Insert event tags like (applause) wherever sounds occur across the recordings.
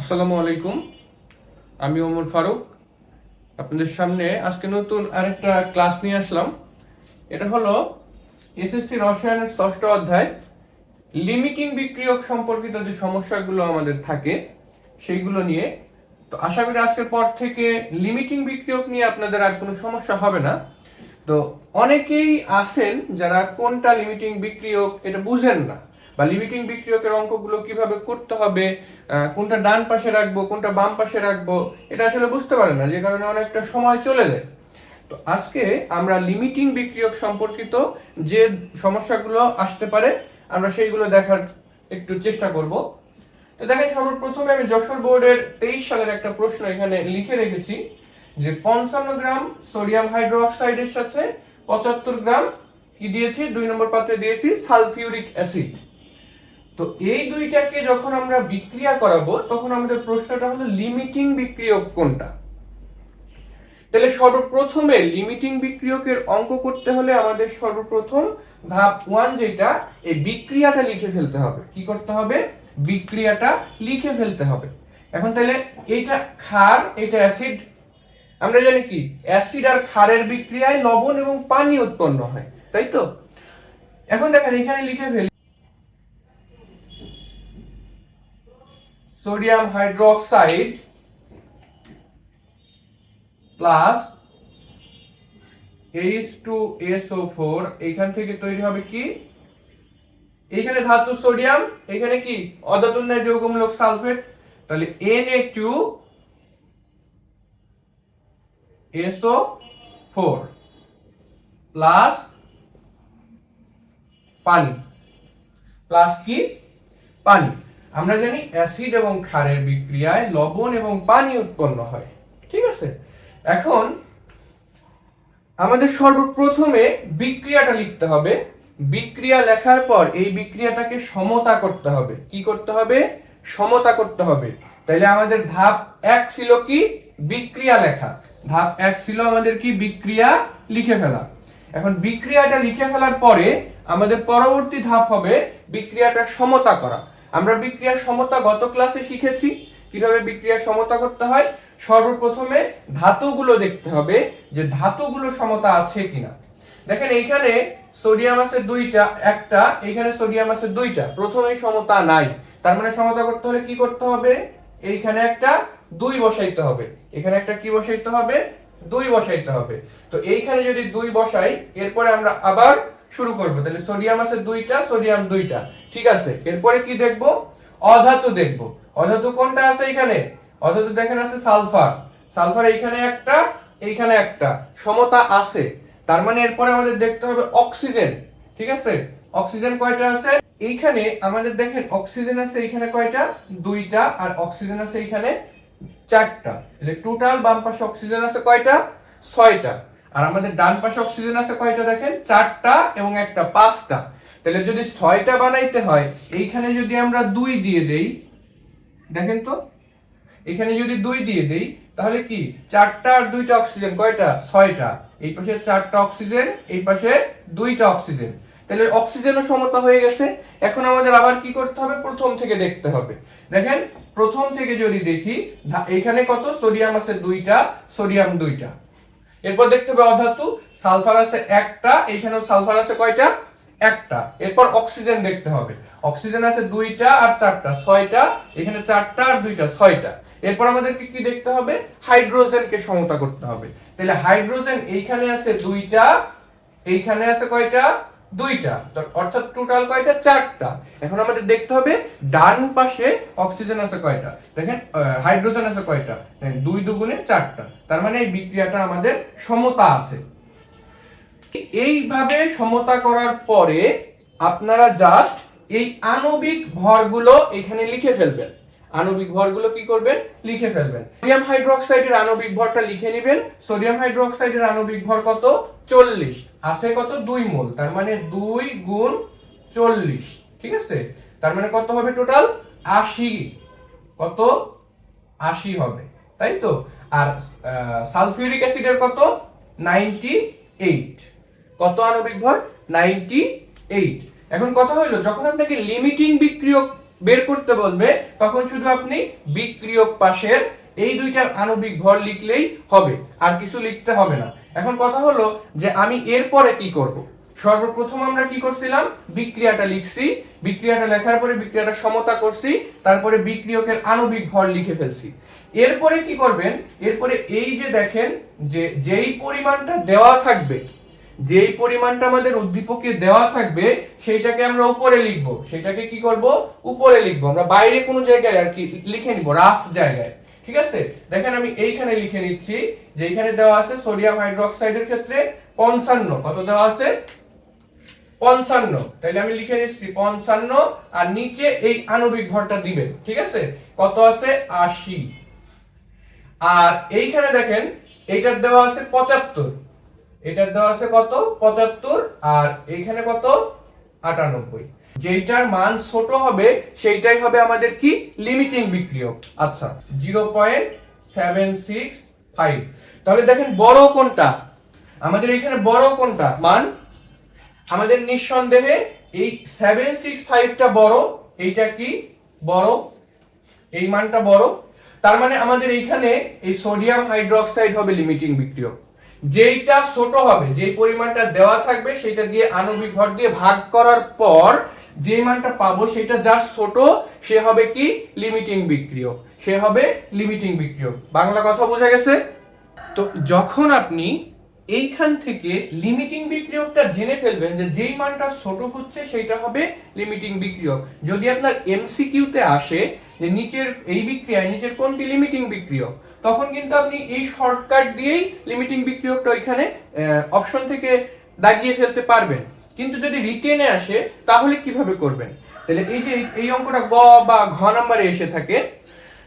আসসালামু আলাইকুম। আমি ওমর ফারুক। আপনাদের সামনে আজকে নতুন আরেকটা ক্লাস নিয়ে আসলাম। এটা হলো এসএসসি রসায়নের ষষ্ঠ অধ্যায়, লিমিটিং বিক্রিয়ক সম্পর্কিত যে সমস্যাগুলো আমাদের থাকে, সেইগুলো নিয়ে। তো আশা করি আজকের পর থেকে লিমিটিং বিক্রিয়ক নিয়ে আপনাদের আর কোনো সমস্যা হবে না। তো অনেকেই আছেন যারা কোনটা লিমিটিং বিক্রিয়ক এটা বুঝেন না। বা লিমিটিং বিক্রিয়কের অঙ্কগুলো কীভাবে করতে হবে কোনটা ডান পাশে রাখব, কোনটা বাম পাশে রাখব, এটা আসলে বুঝতে পারে না, যে কারণে অনেকটা সময় চলে যায়। তো আজকে আমরা লিমিটিং বিক্রিয়ক সম্পর্কিত যে সমস্যাগুলো আসতে পারে, আমরা সেইগুলো দেখার একটু চেষ্টা করব। তো দেখেন, সর্বপ্রথমে আমি যশোর বোর্ডের তেইশ সালের একটা প্রশ্ন এখানে লিখে রেখেছি, যে পঞ্চান্ন গ্রাম সোডিয়াম হাইড্রোক্সাইডের সাথে পঁচাত্তর গ্রাম কি দিয়েছি? দুই নম্বর পাত্রে দিয়েছি সালফিউরিক অ্যাসিড। তো এই দুইটাকে যখন আমরা বিক্রিয়া করাবো, তখন আমাদের প্রশ্নটা হলো লিমিটিং বিক্রিয়ক কোনটা? তাহলে সর্বপ্রথমে লিমিটিং বিক্রিয়কের অঙ্ক করতে হলে আমাদের সর্বপ্রথম ধাপ ওয়ান যেটা, এই বিক্রিয়াটা লিখে ফেলতে হবে। কি করতে হবে? বিক্রিয়াটা লিখে ফেলতে হবে। এখন তাহলে এইটা ক্ষার এটা অ্যাসিড। আমরা জানি কি? অ্যাসিড আর ক্ষারের বিক্রিয়ায় লবণ এবং পানি উৎপন্ন হয়। তাই তো? এখন দেখেন, এখানে লিখে ফেলি এইচ টু এসও ফোর এইখান থেকে তৈরি হবে কি? এইখানে ধাতু সোডিয়াম এখানে কি? অধাতুন্যায় যৌগমূলক সালফেট। তাহলে Na two SO four plus পানি। প্লাস কি? পানি। আমরা জানি অ্যাসিড এবং ক্ষারের বিক্রিয়ায় লবণ এবং পানি উৎপন্ন হয়। ঠিক আছে? এখন আমাদের সর্বপ্রথমে বিক্রিয়াটা লিখতে হবে। বিক্রিয়া লেখার পর এই বিক্রিয়াটাকে সমতা করতে হবে। কি করতে হবে? সমতা করতে হবে। তাইলে আমাদের ধাপ এক ছিল কি? বিক্রিয়া লেখা। ধাপ এক ছিল আমাদের কি? বিক্রিয়া লিখে ফেলা। এখন বিক্রিয়াটা লিখে ফেলার পরে আমাদের পরবর্তী ধাপ হবে বিক্রিয়াটা সমতা করা। আমরা বিক্রিয়ার সমতা গত ক্লাসে শিখেছি। কীভাবে বিক্রিয়ার সমতা করতে হয়? সর্বপ্রথমে ধাতুগুলো দেখতে হবে যে ধাতুগুলো সমতা আছে কিনা। দেখেন এইখানে সোডিয়াম আছে দুইটা, একটা, এইখানে সোডিয়াম আছে দুইটা। প্রথমে সমতা নাই। তার মানে সমতা করতে হলে কি করতে হবে? এইখানে একটা দুই বসাইতে হবে। এখানে একটা কি বসাইতে হবে? দুই বসাইতে হবে। তো এইখানে যদি দুই বসাই, এরপরে আমরা আবার শুরু করব। তাহলে সোডিয়াম আছে দুইটা, সোডিয়াম দুইটা। ঠিক আছে? এরপরে কি দেখব? অধাতু দেখব। অধাতু কোনটা আছে এখানে? অধাতু দেখেন আছে সালফার। সালফার এইখানে একটা এইখানে একটা। সমতা আছে। তার মানে এরপরে আমাদের দেখতে হবে অক্সিজেন। ঠিক আছে? অক্সিজেন কয়টা আছে? এইখানে আমাদের দেখেন অক্সিজেন আছে এইখানে কয়টা? দুইটা। আর অক্সিজেন আছে এইখানে চারটা। টোটাল বাম পাশে অক্সিজেন আছে কয়টা? ছয়টা। আর আমাদের ডান পাশে অক্সিজেন আছে কয়টা দেখেন? চারটা এবং একটা পাঁচটা। তাহলে যদি ছয়টা বানাইতে হয়, এইখানে যদি আমরা দুই দিয়ে দেই, দেখেন তো? এখানে যদি দুই দিয়ে দেই, তাহলে কি? চারটা আর দুইটা অক্সিজেন, কয়টা? ছয়টা। এই পাশে চারটা অক্সিজেন, এই পাশে দুইটা অক্সিজেন। তাহলে অক্সিজেনও সমতা হয়ে গেছে। এখন আমাদের আবার কি করতে হবে? প্রথম থেকে দেখতে হবে। দেখেন, প্রথম থেকে যদি দেখি এখানে কত? সোডিয়াম আছে দুইটা, সোডিয়াম দুইটা। এরপর দেখতে হবে অধাতু সালফার আছে একটা, এইখানেও সালফার আছে কয়টা? একটা। এরপর অক্সিজেন দেখতে হবে। অক্সিজেন আছে দুইটা আর চারটা, ছয়টা, এখানে চারটা আর দুইটা, ছয়টা। এরপর আমাদেরকে কি দেখতে হবে? হাইড্রোজেনকে সমতা করতে হবে। তাহলে হাইড্রোজেন এইখানে আছে দুইটা, এইখানে আছে কয়টা? দুইটা অর্থাৎ টোটাল কয়টা? চারটা। এখন আমাদের দেখতে হবে ডান পাশে অক্সিজেন আছে কয়টা? দেখেন হাইড্রোজেন আছে কয়টা? দেখেন, দুই দুগুণে চারটা। তার মানে এই বিক্রিয়াটা আমাদের সমতা আছে। এইভাবে সমতা করার পরে আপনারা জাস্ট এই আণবিক ভরগুলো এখানে লিখে ফেলবেন। আণবিক ভরগুলো কি করবেন? লিখে ফেলবেন। সোডিয়াম হাইড্রোক্সাইডের আণবিক ভরটা লিখে নেবেন। সোডিয়াম হাইড্রোক্সাইডের আণবিক ভর কত? চল্লিশ। আছে কত? দুই মোল। তার মানে দুই গুণ চল্লিশ। ঠিক আছে? তার মানে কত হবে টোটাল? আশি। কত? আশি হবে। তাই তো? আর সালফিউরিক অ্যাসিডের কত? Ninety eight. কত আণবিক ভর? Ninety eight. এখন কথা হইল, যখন আপনাকে লিমিটিং বিক্রিয়ক বের করতে বলবে, তখন শুধু আপনি বিক্রিয়ক পাশের এই দুইটার আণবিক ভর লিখলেই হবে, আর কিছু লিখতে হবে না। এখন কথা হলো যে আমি এরপরে কি করব? সর্বপ্রথম আমরা কি করছিলাম? বিক্রিয়াটা লিখছি, বিক্রিয়াটা লেখার পরে বিক্রিয়াটা সমতা করছি, তারপরে বিক্রিয়কের আণবিক ভর লিখে ফেলছি। এরপরে কি করবেন? এরপরে এই যে দেখেন যে যেই পরিমাণটা দেওয়া থাকবে যেই পরিমাণটা আমাদের উদ্দীপকে দেওয়া থাকবে, সেইটাকে আমরা উপরে লিখব। সেটাকে কি করব? উপরে লিখব। আমরা বাইরে কোনো জায়গায় আর কি লিখে নিব, রাফ জায়গায়। ঠিক আছে? দেখেন আমি এইখানে লিখে নিচ্ছি, যে এখানে দেওয়া আছে সোডিয়াম হাইড্রোক্সাইডের ক্ষেত্রে পঞ্চান্ন। কত দেওয়া আছে? পঞ্চান্ন। তাহলে আমি লিখে নিচ্ছি পঞ্চান্ন, আর নিচে এই আণবিক ভরটা দিবেন। ঠিক আছে? কত আছে? আশি। আর এইখানে দেখেন, এইটার দেওয়া আছে পঁচাত্তর। এটার দেওয়া আছে কত? পঁচাত্তর, আর এইখানে কত? আটানব্বই। যেইটার মান ছোট হবে, সেইটাই হবে আমাদের কি? লিমিটিং বিক্রিয়ক। আচ্ছা zero point seven six five তাহলে দেখেন বড় কোনটা? আমাদের এখানে বড় কোনটা? মান? আমাদের নিঃসন্দেহে এই সেভেন সিক্স ফাইভটা বড়, এইটা কি? বড়। এই মানটা বড়। তার মানে আমাদের এইখানে এই সোডিয়াম হাইড্রোক্সাইড হবে লিমিটিং বিক্রিয়ক। যেইটা ছোট হবে, যেই পরিমাণটা দেওয়া থাকবে সেটা দিয়ে আণবিক ভর দিয়ে ভাগ করার পর যে মানটা পাবো সেটা যার ছোট, সে হবে কি? লিমিটিং বিক্রিয়ক। সে হবে লিমিটিং বিক্রিয়ক। বাংলা কথা বোঝা গেছে? তো যখন আপনি এইখান থেকে লিমিটিং বিক্রিয়কটা জেনে ফেলবেন যে যেই মানটা ছোট হচ্ছে সেটা হবে লিমিটিং বিক্রিয়ক। যদি আপনার এমসিকিউতে আসে যে নিচের এই বিক্রিয়ায় নিচের কোনটি লিমিটিং বিক্রিয়ক? তখন কিন্তু আপনি এই শর্টকাট দিয়েই লিমিটিং বিক্রিয়কটা ওইখানে অপশন থেকে দাগিয়ে ফেলতে পারবেন। কিন্তু যদি রিটেনে আসে, তাহলে কীভাবে করবেন? তাহলে এই যে এই- অঙ্কটা গ বা ঘ নাম্বারে এসে থাকে,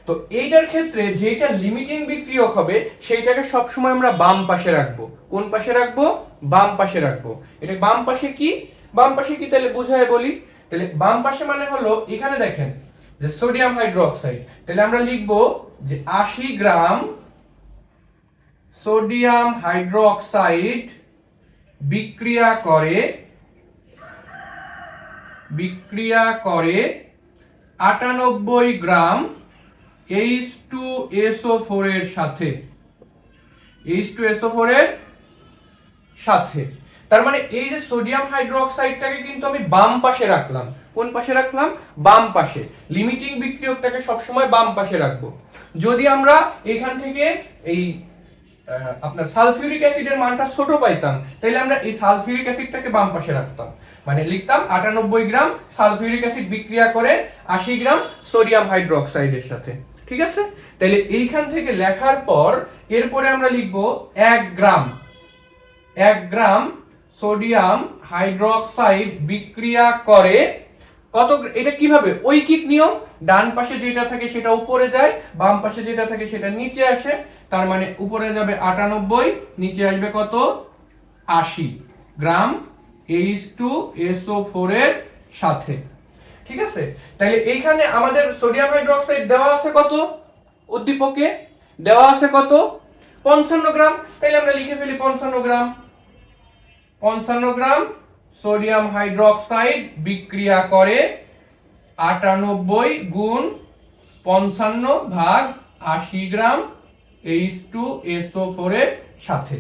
তো এইটার ক্ষেত্রে যেটা লিমিটিং বিক্রিয়ক হবে, সেইটাকে সবসময় আমরা বাম পাশে রাখব। কোন পাশে রাখব? বাম পাশে রাখব। এটা বাম পাশে কি? বাম পাশে কি তাহলে বোঝায় বলি? তাহলে বাম পাশে মানে হলো, এখানে দেখেন, যে সোডিয়াম হাইড্রোক্সাইড তাহলে আমরা লিখব যে আশি গ্রাম সোডিয়াম হাইড্রোক্সাইড বিক্রিয়া করে বিক্রিয়া করে আটানব্বই gram H two SO four এর সাথে এইচ টু এসও ফোর এর সাথে। তার মানে এই যে সোডিয়াম হাইড্রোক্সাইডটাকে কিন্তু আমি বাম পাশে রাখলাম। কোন পাশে রাখলাম? বাম পাশে। লিমিটিং বিক্রিয়কটাকে সবসময় বাম পাশে রাখব। যদি আমরা এখান থেকে এই আপনার সালফিউরিক অ্যাসিডের মানটা ছোট পাইতাম তাহলে আমরা এই সালফিউরিক অ্যাসিডটাকে বাম পাশে রাখতাম। মানে লিখতাম আটানব্বই গ্রাম সালফিউরিক অ্যাসিড বিক্রিয়া করে আশি গ্রাম সোডিয়াম হাইড্রোক্সাইডের সাথে। ঠিক আছে? তাহলে এইখান থেকে লেখার পর এরপরে আমরা লিখব এক গ্রাম। এক গ্রাম সোডিয়াম হাইড্রোক্সাইড বিক্রিয়া করে কত এটা কীভাবে? ঐকিক নিয়ম, ডান পাশে যেটা থাকে সেটা উপরে যায়, বাম পাশে যেটা থাকে সেটা নিচে আসে, তার মানে উপরে যাবে আটানব্বই, নিচে আসবে কত? আশি। Gram H two SO four এর সাথে। ঠিক আছে? তাহলে এইখানে আমাদের সোডিয়াম হাইড্রোক্সাইড দেওয়া আছে কত? উদ্দীপকে। দেওয়া আছে কত? পঞ্চান্ন গ্রাম। তাইলে আমরা লিখে ফেলি পঞ্চান্ন গ্রাম। পঞ্চান্ন গ্রাম সোডিয়াম হাইড্রোক্সাইড বিক্রিয়া করে আটানব্বই গুণ পঞ্চান্ন ভাগ আশি gram H two SO four এর সাথে।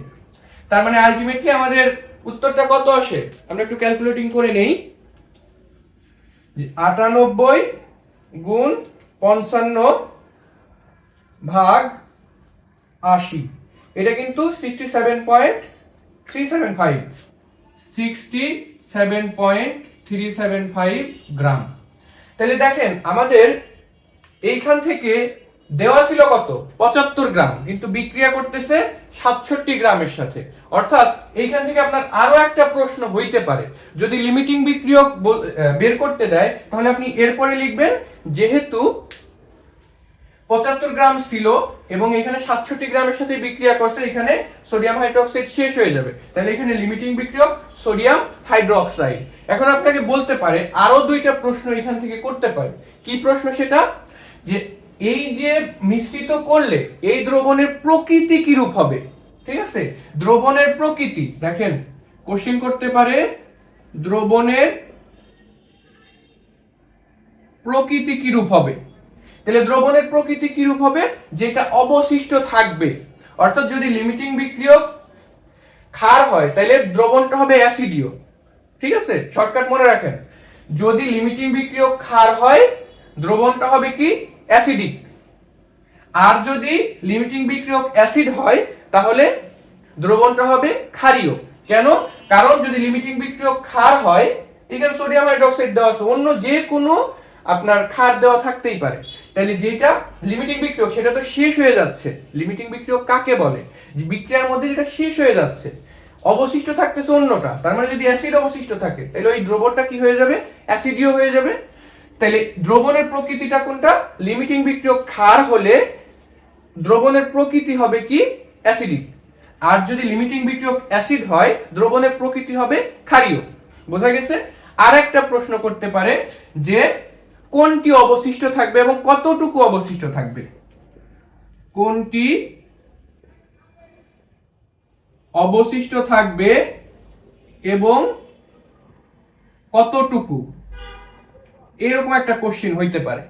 তার মানে আলটিমেটলি আমাদের উত্তরটা কত আসে? আমরা একটু ক্যালকুলেটিং করে নেই। আটানব্বই গুণ পঞ্চান্ন ভাগ আশি। এটা কিন্তু sixty seven point three seven five sixty seven point three seven five gram তাহলে দেখেন, আমাদের এইখান থেকে দেওয়া ছিল কত? পঁচাত্তর গ্রাম, কিন্তু বিক্রিয়া করতেছে সাতষট্টি গ্রামের সাথে। অর্থাৎ এইখান থেকে আপনার আরও একটা প্রশ্ন হইতে পারে। যদি লিমিটিং বিক্রিয়ক বের করতে দেয়, তাহলে আপনি এরপরে লিখবেন, যেহেতু পঁচাত্তর গ্রাম ছিল এবং এখানে সাতষট্টি গ্রামের সাথে বিক্রিয়া করছে, এখানে সোডিয়াম হাইড্রোক্সাইড শেষ হয়ে যাবে। তাহলে এখানে লিমিটিং বিক্রিয়ক সোডিয়াম হাইড্রোক্সাইড এখন আপনাকে বলতে পারে, আরও দুইটা প্রশ্ন এখান থেকে করতে পারে। কি প্রশ্ন সেটা? যে এই যে মিশ্রিত করলে এই দ্রবণের প্রকৃতি কি রূপ হবে? ঠিক আছে? দ্রবণের প্রকৃতি, দেখেন কোশ্চেন করতে পারে, দ্রবণের প্রকৃতি কি রূপ হবে? তাহলে দ্রবণের প্রকৃতি কি রূপ হবে? যেটা অবশিষ্ট থাকবে। অর্থাৎ যদি লিমিটিং বিক্রিয়ক ক্ষার হয়, তাহলে দ্রবণটা হবে অ্যাসিডীয় ঠিক আছে? শর্টকাট মনে রাখেন। যদি লিমিটিং বিক্রিয়ক ক্ষার হয়, দ্রবণটা হবে কি? অ্যাসিডিক আর যদি লিমিটিং বিক্রিয়ক অ্যাসিড হয়, তাহলে দ্রবণটা হবে ক্ষারীয়। কেন? কারণ যদি লিমিটিং বিক্রিয়ক ক্ষার হয়, এখানে সোডিয়াম হাইড্রোক্সাইড দেওয়া আছে। অন্য যে কোনো আপনার ক্ষার দেওয়া থাকতেই পারে। তাহলে যেটা লিমিটিং বিক্রিয়ক, সেটা তো শেষ হয়ে যাচ্ছে। লিমিটিং বিক্রিয়ক কাকে বলে? যে বিক্রিয়ার মধ্যে যেটা শেষ হয়ে যাচ্ছে। অবশিষ্ট থাকতেছে অন্যটা। তার মানে যদি অ্যাসিড অবশিষ্ট থাকে, তাহলে ওই দ্রবণটা কি হয়ে যাবে? অ্যাসিডীয় হয়ে যাবে। তাহলে দ্রবণের প্রকৃতিটা কোনটা? লিমিটিং বিক্রিয়ক ক্ষার হলে দ্রবণের প্রকৃতি হবে কি? অ্যাসিডিক আর যদি লিমিটিং বিক্রিয়ক অ্যাসিড হয়, দ্রবণের প্রকৃতি হবে ক্ষারীয়। বোঝা গেছে? আর একটা প্রশ্ন করতে পারে যে কোনটি অবশিষ্ট থাকবে এবং কতটুকু অবশিষ্ট থাকবে? কোনটি অবশিষ্ট থাকবে এবং কতটুকু? এরকম একটা কোশ্চেন হইতে পারে।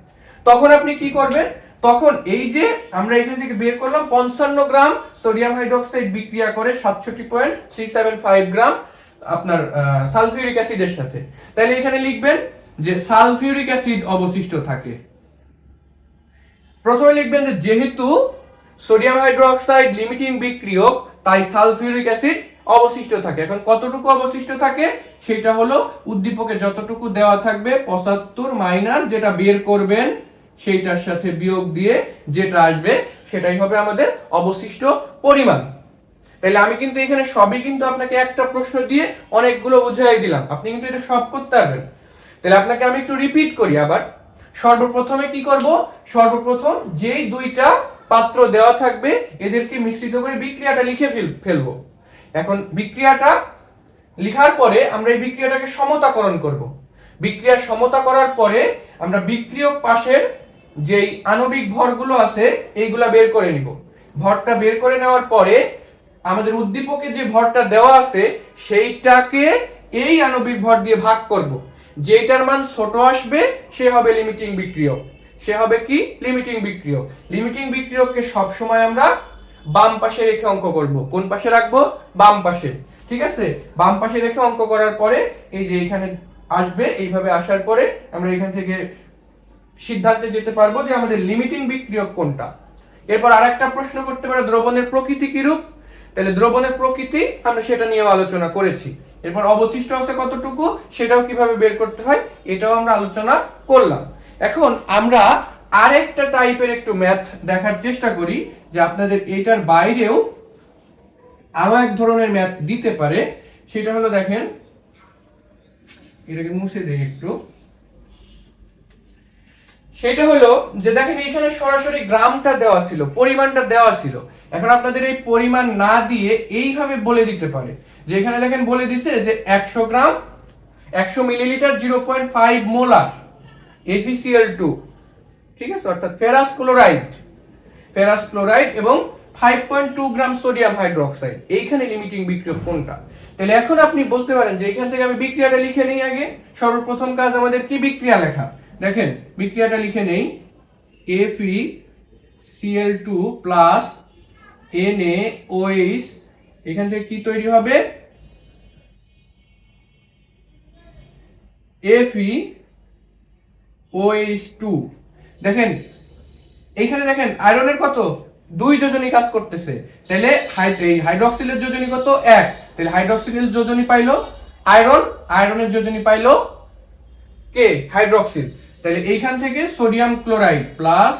তখন আপনি কি করবেন? তখন এই যে আমরা এখান থেকে বের করলাম, পঞ্চান্ন গ্রাম সোডিয়াম হাইড্রোক্সাইড বিক্রিয়া করে সাতষট্টি point three seven five gram আপনার সালফিউরিক অ্যাসিডের সাথে। তাহলে এখানে লিখবেন যে সালফিউরিক অ্যাসিড অবশিষ্ট থাকে। প্রথমে লিখবেন যে যেহেতু সোডিয়াম হাইড্রোক্সাইড লিমিটিং বিক্রিয়ক, তাই সালফিউরিক অ্যাসিড অবশিষ্ট থাকে। এখন কতটুকু অবশিষ্ট থাকে? সেটা হলো উদ্দীপকে যতটুকু দেওয়া থাকবে, পঁচাত্তর মাইনাস যেটা বের করবেন, সেইটার সাথে বিয়োগ দিয়ে যেটা আসবে, সেটাই হবে আমাদের অবশিষ্ট পরিমাণ। তাহলে আমি কিন্তু এখানে সবই কিন্তু আপনাকে একটা প্রশ্ন দিয়ে অনেকগুলো বুঝাই দিলাম। আপনি কিন্তু এটা সব করতে পারবেন। তাহলে আপনাকে আমি একটু রিপিট করি আবার। সর্বপ্রথমে কি করব? সর্বপ্রথম যেই দুইটা পাত্র দেওয়া থাকবে, এদেরকে মিশ্রিত করে বিক্রিয়াটা লিখে ফেল, ফেলব। এখন বিক্রিয়াটা লিখার পরে আমরা এই বিক্রিয়াটাকে সমতাকরণ করব। বিক্রিয়া সমতা করার পরে আমরা বিক্রিয়ক পাশের যেই আণবিক ভরগুলো আছে, এইগুলা বের করে নিব। ভরটা বের করে নেওয়ার পরে আমাদের উদ্দীপকে যে ভরটা দেওয়া আছে, সেইটাকে এই আণবিক ভর দিয়ে ভাগ করব। যেটার মান ছোট আসবে, সে হবে লিমিটিং বিক্রিয়ক। সে হবে কি? লিমিটিং বিক্রিয়ক। লিমিটিং বিক্রিয়ককে সবসময় আমরা বাম পাশে রেখে অঙ্ক করব। কোন পাশে রাখব? বাম পাশে। ঠিক আছে? বাম পাশে রেখে অঙ্ক করার পরে এই যে এখানে আসবে, এইভাবে আসার পরে আমরা এখান থেকে সিদ্ধান্তে যেতে পারব যে আমাদের লিমিটিং বিক্রিয়ক কোনটা। এরপর আর একটা প্রশ্ন করতে পারে, দ্রবণের প্রকৃতি কিরূপ? তাহলে দ্রবণের প্রকৃতি আমরা সেটা নিয়েও আলোচনা করেছি। এরপর অবশিষ্ট আছে কতটুকু? সেটাও কীভাবে বের করতে হয়? এটাও আমরা আলোচনা করলাম। এখন আমরা আরেকটা টাইপের একটু ম্যাথ দেখার চেষ্টা করি, যে আপনাদের এটার বাইরেও আরও এক ধরনের ম্যাথ দিতে পারে। সেটা হলো দেখেন, এটাকে মুছে দেই একটু। সেটা হলো যে দেখেন, এখানে সরাসরি গ্রামটা দেওয়া ছিল, পরিমাণটা দেওয়া ছিল। এখন আপনাদের এই পরিমাণ না দিয়ে এইভাবে বলে দিতে পারে। যে এখানে দেখেন বলে দিছে যে একশো গ্রাম, একশো millilitre zero point five molar FeCl two, ঠিক আছে? অর্থাৎ ফেরাস ক্লোরাইড ফেরাস ক্লোরাইড এবং five point two gram sodium hydroxide. এইখানে লিমিটিং বিক্রিয়ক কোনটা? তাহলে এখন আপনি বলতে পারেন যে এখান থেকে আমি বিক্রিয়াটা লিখে নিই আগে। সর্বপ্রথম কাজ আমাদের কি বিক্রিয়া লেখা? দেখেন, বিক্রিয়াটা লিখে নেই। Fe Cl two plus N A এখান থেকে কি তৈরি হবে? এফি ওএইচ টু দেখেন, এইখানে দেখেন আয়রনের কত? দুই যোজনী কাজ করতেছে। তাহলে এই হাইড্রক্সিলের যোজনী কত? এক। তাহলে হাইড্রক্সিলের যোজনী পাইলো আয়রন আয়রনের যোজনী পাইলো কে? হাইড্রক্সিল তাহলে এইখান থেকে sodium chloride plus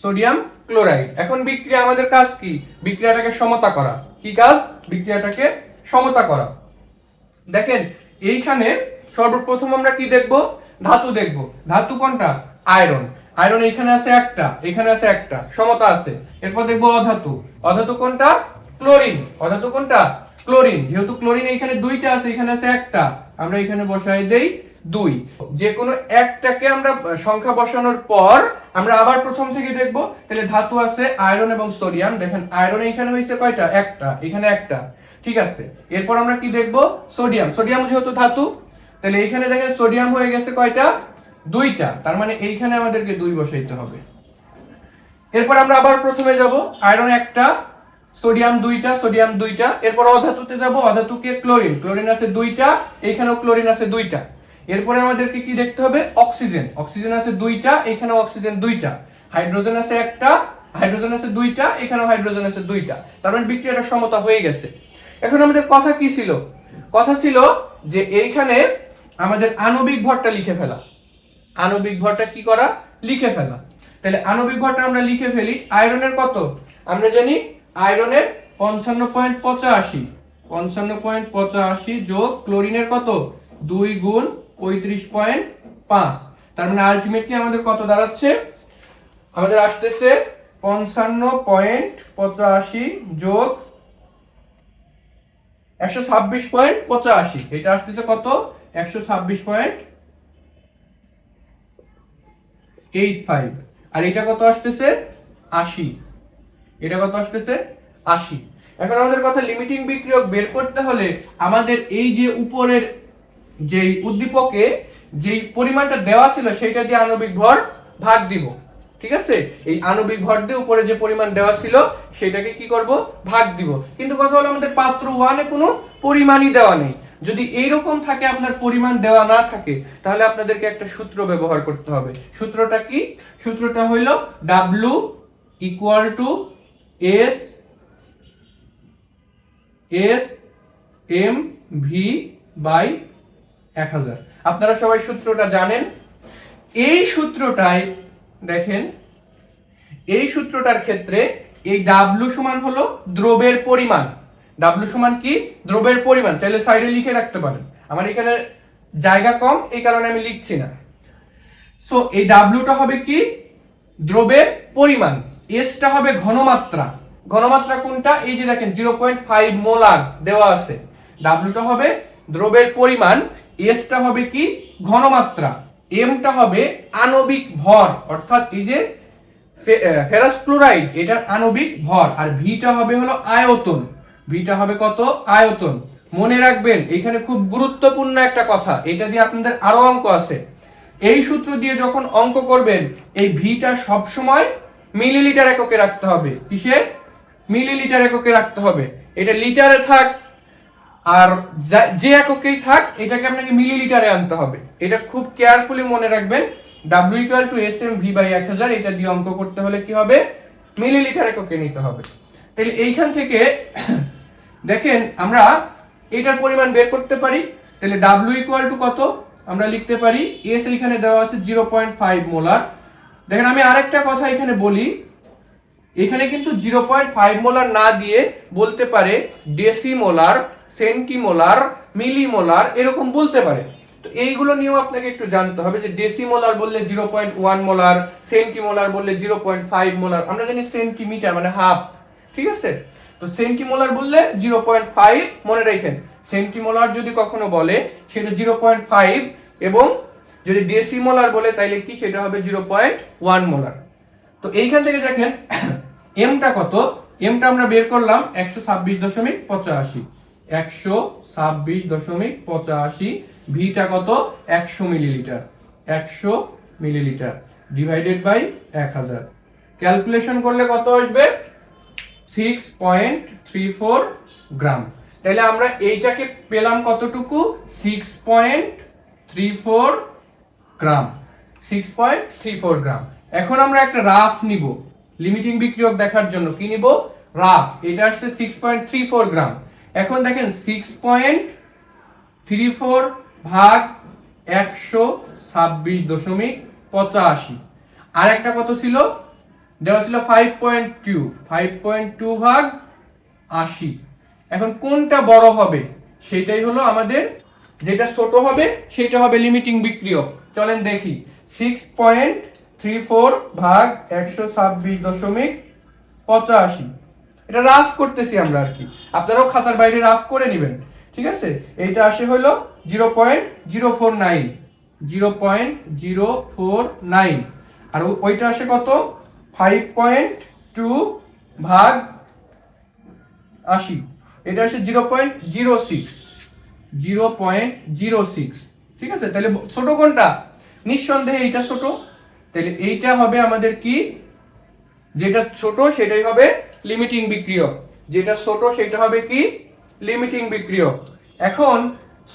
sodium chloride এখন বিক্রিয়া, আমাদের কাজ কি? বিক্রিয়াটাকে সমতা করা। কি কাজ বিক্রিয়াটাকে সমতা করা। দেখেন, এইখানে সর্বপ্রথম আমরা কি দেখব? ধাতু দেখব। ধাতু কোনটা? আয়রন। আয়রন এখানে আছে একটা এখানে আছে একটা, সমতা আছে। এরপর দেখব অধাতু। অধাতু কোনটা? ক্লোরিন। অধাতু কোনটা? ক্লোরিন। যেহেতু ক্লোরিন এখানে দুইটা আছে এখানে আছে একটা। আমরা এখানে বসাই দেই দুই যে কোনো একটাকে আমরা সংখ্যা বসানোর পর আমরা আবার প্রথম থেকে দেখব, তাহলে ধাতু আছে আয়রন এবং সোডিয়াম, দেখেন আয়রন এখানে হয়েছে কয়টা? একটা, এখানে একটা, ঠিক আছে? এরপর আমরা কি দেখব? সোডিয়াম সোডিয়াম যেহেতু ধাতু, তাহলে এইখানে দেখেন সোডিয়াম হয়ে গেছে কয়টা? দুইটা, তার মানে এইখানে আমাদেরকে দুই বসাইতে হবে। এরপর আমরা আবার প্রথমে যাব, আয়রন একটা, সোডিয়াম দুইটা সোডিয়াম দুইটা, এরপর অধাতুতে যাব, অধাতুকে ক্লোরিন ক্লোরিন আছে দুইটা এইখানেও ক্লোরিন আছে দুইটা। এরপরে আমাদেরকে কি দেখতে হবে? অক্সিজেন। অক্সিজেন আছে দুইটা, এখানেও অক্সিজেন দুইটা। হাইড্রোজেন আছে একটা, হাইড্রোজেন আছে দুইটা, এখানেও হাইড্রোজেন আছে দুইটা। তার মানে বিক্রিয়াটা সমতা হয়ে গেছে। এখন আমাদের কথা কি ছিল? কথা ছিল যে এইখানে আমাদের আণবিক ভরটা লিখে ফেলা। আণবিক ভরটা কি করা? লিখে ফেলা। তাহলে আণবিক ভরটা আমরা লিখে ফেলি, আয়রনের কত? আমরা জানি আয়রনের পঞ্চান্ন পয়েন্ট পঁচাশি। পঞ্চান্ন পয়েন্ট পঁচাশি যোগ ক্লোরিনের কত? দুই গুণ পঁয়ত্রিশ পয়েন্ট পাঁচ। তার মানে আলটিমেটলি আমাদের কত দাঁড়াচ্ছে? আমাদের আসতেছে পঞ্চান্ন পয়েন্ট পঁচাশি যোগ একশো ছাব্বিশ পয়েন্ট পঁচাশি। এটা আসতেছে কত? একশো ছাব্বিশ পয়েন্ট এইট ফাইভ। আর এটা কত আসতেছে? আশি। এটা কত আসতেছে? আশি। এখন আমাদের কথা লিমিটিং বিক্রিয়ক বের করতে হলে আমাদের এই যে উপরের যেই উদ্দীপকে যেই পরিমাণটা দেওয়া ছিল সেটা দিয়ে আণবিক ভর ভাগ দিব। ঠিক আছে? এই আণবিক ভর দিয়ে উপরে যে পরিমাণ দেওয়া ছিল সেটাকে কি করব? ভাগ দিব। কিন্তু কথা হলো আমাদের পাত্র ওয়ানে কোনো পরিমাণই দেওয়া নেই। যদি এইরকম থাকে আপনার পরিমাণ দেওয়া না থাকে, তাহলে আপনাদেরকে একটা সূত্র ব্যবহার করতে হবে। সূত্রটা কি? সূত্রটা হইল W equal to S S M V by এক হাজার। আপনারা সবাই সূত্রটা জানেন। এই সূত্রটাই, দেখেন, এই সূত্রটার ক্ষেত্রে এই ডাব্লু সমান হলো দ্রবের পরিমাণ। ডাব্লু সমান কি? দ্রবের পরিমাণ। চাইলে সাইডে লিখে রাখতে পারেন। আমার এখানে জায়গা কম, এই কারণে আমি লিখছি না। সো এই ডাব্লুটা হবে কি? দ্রবের পরিমাণ। এসটা হবে ঘনমাত্রা। ঘনমাত্রা কোনটা? এই যে দেখেন জিরো পয়েন্ট ফাইভ মোলার দেওয়া আছে। ডাব্লুটা হবে দ্রবের পরিমাণ। এসটা হবে কি? ঘনমাত্রা। এমটা হবে আণবিক ভর। অর্থাৎ এই যে ফেরাস ক্লোরাইড এটার আণবিক ভর। আর ভিটা হবে হলো আয়তন। ভিটা হবে কত? আয়তন। মনে রাখবেন, এখানে খুব গুরুত্বপূর্ণ একটা কথা। এটা দিয়ে আপনাদের আরও অঙ্ক আছে। এই সূত্র দিয়ে যখন অঙ্ক করবেন, এই ভিটা সব সময় মিলিলিটার এককে রাখতে হবে। কিসে মিলিলিটার এককে রাখতে হবে। এটা লিটারে থাক আর যা- এককেই থাক, এটাকে আপনাকে মিলিলিটারে আনতে হবে। এটা খুব কেয়ারফুলি মনে রাখবেন। W equal to S M V by এক হাজার, এটা দিয়ে অঙ্ক করতে হলে কি হবে? মিলিলিটার এককে নিতে হবে। তাহলে এইখান থেকে (coughs) দেখেন, আমরা এটার পরিমাণ বের করতে পারি। তাহলে ডাব্লিউ ইকুয়াল টু কত? আমরা লিখতে পারি এস এখানে দেওয়া আছে জিরো পয়েন্ট ফাইভ মোলার। দেখেন, আমি আরেকটা কথা এখানে বলি। এখানে কিন্তু জিরো পয়েন্ট ফাইভ মোলার না দিয়ে বলতে পারে ডেসিমোলার সেন্টিমোলার, মিলিমোলার এরকম বলতে পারে। তো এইগুলো নিয়েও আপনাকে একটু জানতে হবে যে ডেসিমোলার বললে zero point one molar, centimolar বললে জিরো পয়েন্ট ফাইভ মোলার। আমরা জানি সেন্টিমিটার মানে হাফ, ঠিক আছে? তো সেন্টিমোলার বললে জিরো পয়েন্ট ফাইভ মনে রাখেন। সেন্টিমোলার যদি কখনো বলে, সেটা জিরো পয়েন্ট ফাইভ এবং যদি ডেসিমোলার বলে, তাইলে কি সেটা হবে জিরো পয়েন্ট ওয়ান মোলার। তো এইখান থেকে দেখেন (coughs) এমটা কত? এমটা আমরা বের করলাম একশো ছাব্বিশ দশমিক পঁচাশি। একশো ছাব্বিশ দশমিক পঁচাশি, ভিটা কত? একশো মিলিলিটার। একশো মিলিলিটার ডিভাইডেড বাই এক হাজার। ক্যালকুলেশন করলে কত আসবে? Six point three four gram তাহলে আমরা এইটাকে পেলাম কতটুকু? Six point three four gram six point three four gram এখন আমরা একটা রাফ নিব। লিমিটিং বিক্রিয়ক দেখার জন্য কি নিব? রাফ। এটা আসছে six point three four gram এখন দেখেন সিক্স পয়েন্ট থ্রি ফোর ভাগ একশো ছাব্বিশ দশমিক পঁচাশি। আর একটা কত ছিল? দেওয়া ছিল five point two five point two ভাগ আশি। এখন কোনটা বড় হবে? সেটাই হলো আমাদের যেটা ছোট হবে সেটা হবে লিমিটিং বিক্রিয়ক। চলেন দেখি। সিক্স পয়েন্ট থ্রি ফোর ভাগ একশো ছাব্বিশ দশমিক পঁচাশি। এটা রাফ করতেছি আমরা আর কি। আপনারাও খাতার বাইরে রাফ করে নেবেন, ঠিক আছে? এইটা আসে হলো zero point zero four nine, zero point zero four nine. আর ওইটা আসে কত? ফাইভ পয়েন্ট টু ভাগ আশি। এটা হচ্ছে zero point zero six, zero point zero six, ঠিক আছে? তাহলে ছোট কোনটা? নিঃসন্দেহে এইটা ছোট। তাহলে এইটা হবে আমাদের কি? যেটা ছোট সেটাই হবে লিমিটিং বিক্রিয়ক যেটা ছোট, সেটা হবে কি? লিমিটিং বিক্রিয়ক এখন,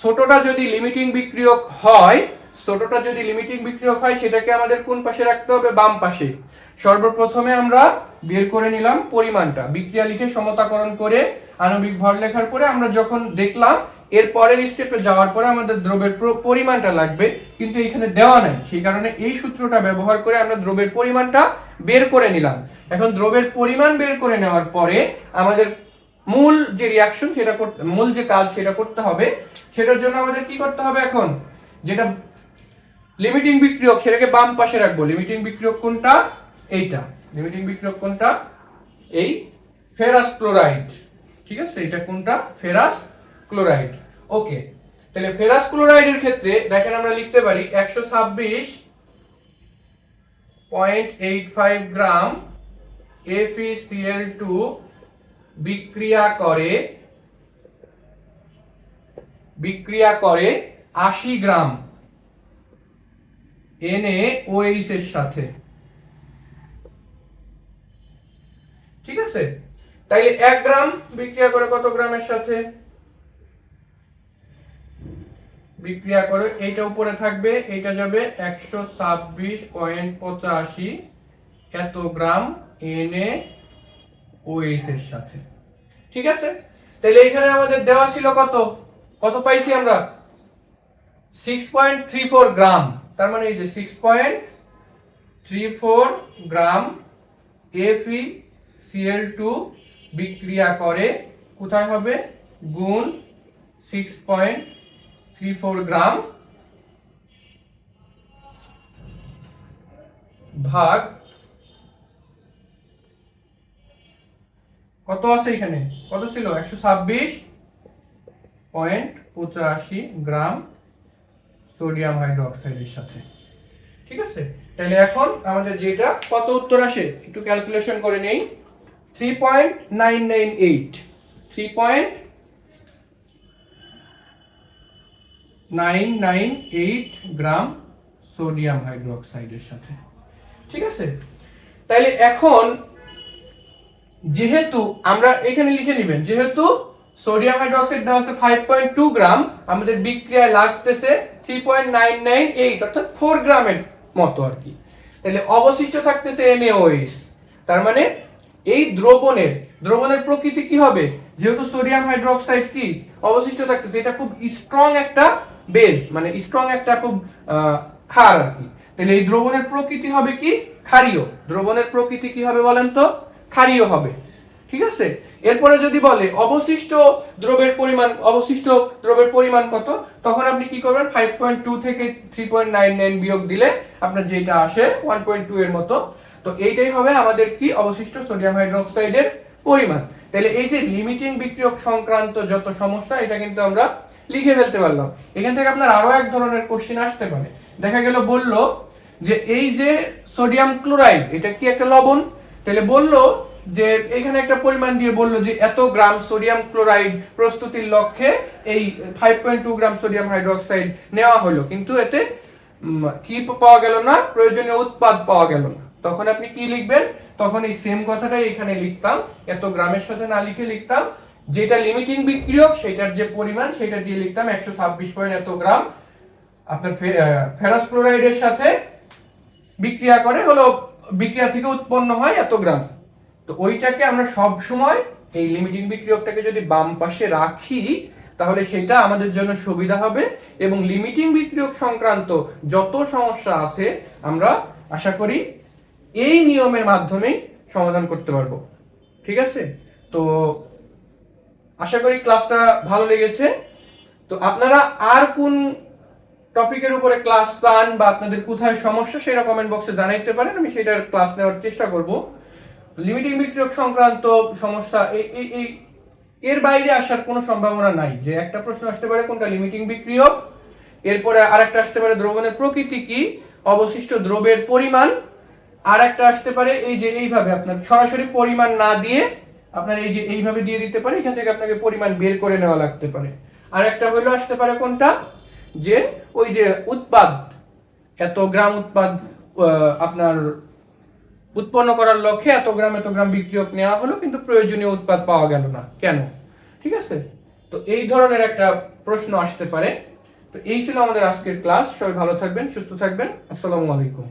ছোটটা যদি লিমিটিং বিক্রিয়ক হয়, ছোটটা যদি লিমিটিং বিক্রিয়ক হয়, সেটাকে আমাদের কোন পাশে রাখতে হবে? বাম পাশে। সর্বপ্রথমে আমরা বের করে নিলাম পরিমাণটা। বিক্রিয়া লিখে সমতাকরণ করে আণবিক ভর লেখার পরে আমরা যখন দেখলাম, এর পরের স্টেপে যাওয়ার পরে আমাদের দ্রব্যের পরিমাণটা লাগবে, কিন্তু এখানে দেওয়া নাই। সেই কারণে এই সূত্রটা ব্যবহার করে আমরা দ্রব্যের পরিমাণটা বের করে নিলাম। এখন দ্রব্যের পরিমাণ বের করে নেওয়ার পরে আমাদের মূল যে রিয়াকশন সেটা করতে মূল যে কাজ সেটা করতে হবে, সেটার জন্য আমাদের কি করতে হবে এখন? যেটা লিমিটিং বিক্রিয়ক, সেটাকে বাম পাশে রাখব। লিমিটিং বিক্রিয়ক কোনটা? এইটা। লিমিটিং বিক্রিয়ক কোনটা? এই ফেরাস ক্লোরাইড ঠিক আছে? এটা কোনটা? ফেরাস ক্লোরাইড ওকে তাহলে ফেরাস ক্লোরাইডের ক্ষেত্রে দেখেন আমরা লিখতে পারি একশো ছাব্বিশ point eight five gram FeCl two বিক্রিয়া করে বিক্রিয়া করে আশি গ্রাম এনএ ওএইচ এর সাথে। ঠিক আছে? তাইলে এক গ্রাম বিক্রিয়া করে কত গ্রামের সাথে? বিক্রিয়া করে এইটা উপরে থাকবে, এইটা যাবে একশো ছাব্বিশ পয়েন্ট পঁচাশি এত গ্রাম এনএ ওএইচ এর সাথে। ঠিক আছে? তাহলে এখানে আমাদের দেওয়া ছিল কত? কত পাইছি আমরা? Six point three four gram. তার মানে এই যে six point three four gram Fe Cl two বিক্রিয়া করে কোথায় হবে? গুণ six point three four gram ভাগ কত আছে এখানে? কত ছিল? একশো ছাব্বিশ পয়েন্ট পঁচাশি গ্রাম সোডিয়াম হাইড্রোক্সাইডের সাথে। ঠিক আছে? তাহলে এখন আমাদের যেটা, কত উত্তর আসে? একটু ক্যালকুলেশন করে নেই। Three point nine nine eight three point nine nine eight gram sodium হাইড্রোক্সাইডের সাথে। ঠিক আছে? তাইলে এখন যেহেতু আমরা এখানে লিখে নেবেন, যেহেতু সোডিয়াম হাইড্রোক্সাইড দেওয়া আছে ফাইভ পয়েন্ট টু গ্রাম, আমাদের বিক্রিয়ায় লাগতেছে three point nine nine eight অর্থাৎ ফোর গ্রামের মতো আর কি। তাহলে অবশিষ্ট থাকতেছে এনএওএইচ তার মানে এই দ্রবণের দ্রবণের প্রকৃতি কি হবে? যেহেতু সোডিয়াম হাইড্রোক্সাইড কি? অবশিষ্ট থাকতেছে। এটা খুব স্ট্রং একটা বেস মানে স্ট্রং একটা খুব ক্ষার আর কি। তাহলে এই দ্রবণের প্রকৃতি হবে কি? ক্ষারীয়। দ্রবণের প্রকৃতি কি হবে বলেন তো? ক্ষারীয় হবে। ঠিক আছে? এরপরে যদি বলে অবশিষ্ট দ্রবের পরিমাণ, অবশিষ্ট দ্রবের পরিমাণ কত? তখন আপনি কি করবেন? ফাইভ পয়েন্ট টু থেকে থ্রি পয়েন্ট নাইন নাইন বিয়োগ দিলে আপনার যেটা আসে ওয়ান পয়েন্ট টু এর মতো। তো এইটাই হবে আমাদের কি? অবশিষ্ট সোডিয়াম হাইড্রোক্সাইডের পরিমাণ। তাহলে এই যে লিমিটিং বিক্রিয়ক সংক্রান্ত যত সমস্যা, এটা কিন্তু আমরা লিখে ফেলতে পারলাম। এখান থেকে আপনার আরও এক ধরনের কোশ্চেন আসতে পারে। দেখা গেল বলল যে, এই যে সোডিয়াম ক্লোরাইড এটা কি একটা লবণ? তাহলে বলল যে, এখানে একটা পরিমাণ দিয়ে বলল যে, এত গ্রাম সোডিয়াম ক্লোরাইড প্রস্তুতির লক্ষ্যে এই five point two gram sodium hydroxide নেওয়া হলো। কিন্তু এতে কি পাওয়া গেল না? প্রয়োজনীয় উৎপাদ পাওয়া গেল না। তখন আপনি কি লিখবেন? তখন এই সেম কথাটাই এখানে লিখতাম। এত গ্রামের সাথে না লিখে লিখতাম। যেটা লিমিটিং বিক্রিয়ক সেটার যে পরিমাণ সেটা দিয়ে লিখতাম একশো ছাব্বিশ পয়েন্ট এত গ্রাম। আপনার ফেরাস ক্লোরাইডের সাথে বিক্রিয়া করে হলো বিক্রিয়া থেকে উৎপন্ন হয় এত গ্রাম। তো ওইটাকে আমরা সব সময় এই লিমিটিং বিক্রিয়কটাকে যদি বাম পাশে রাখি, তাহলে সেটা আমাদের জন্য সুবিধা হবে এবং লিমিটিং বিক্রিয়ক সংক্রান্ত যত সমস্যা আছে, আমরা আশা করি এই নিয়মের মাধ্যমেই সমাধান করতে পারব। ঠিক আছে? তো আশা করি ক্লাসটা ভালো লেগেছে। তো আপনারা আর কোন টপিকের উপরে ক্লাস চান বা আপনাদের কোথায় সমস্যা, সেটা কমেন্ট বক্সে জানাইতে পারেন, আমি সেটার ক্লাস নেওয়ার চেষ্টা করব। লিমিটিং বিক্রিয়ক সংক্রান্ত সমস্যা এই এই এর বাইরে আসার কোনো সম্ভাবনা নাই। যে একটা প্রশ্ন আসতে পারে, কোনটা লিমিটিং বিক্রিয়ক এরপরে আরেকটা আসতে পারে দ্রবণের প্রকৃতি কি, অবশিষ্ট দ্রবের পরিমাণ আর একটা আসতে পারে এই যে এইভাবে আপনার সরাসরি পরিমাণ না দিয়ে আপনার এই যে এইভাবে দিয়ে দিতে পারে, এখান থেকে আপনাকে পরিমাণ বের করে নেওয়া লাগতে পারে। আর একটা হইল আসতে পারে কোনটা? যে ওই যে উৎপাদ, এত গ্রাম উৎপাদ আপনার উৎপন্ন করার লক্ষ্যে এত গ্রাম এত গ্রাম বিক্রিয়ক নেওয়া হলো, কিন্তু প্রয়োজনীয় উৎপাদ পাওয়া গেল না। কেন? ঠিক আছে? তো এই ধরনের একটা প্রশ্ন আসতে পারে। তো এই ছিল আমাদের আজকের ক্লাস। সবাই ভালো থাকবেন, সুস্থ থাকবেন। আসসালামু আলাইকুম।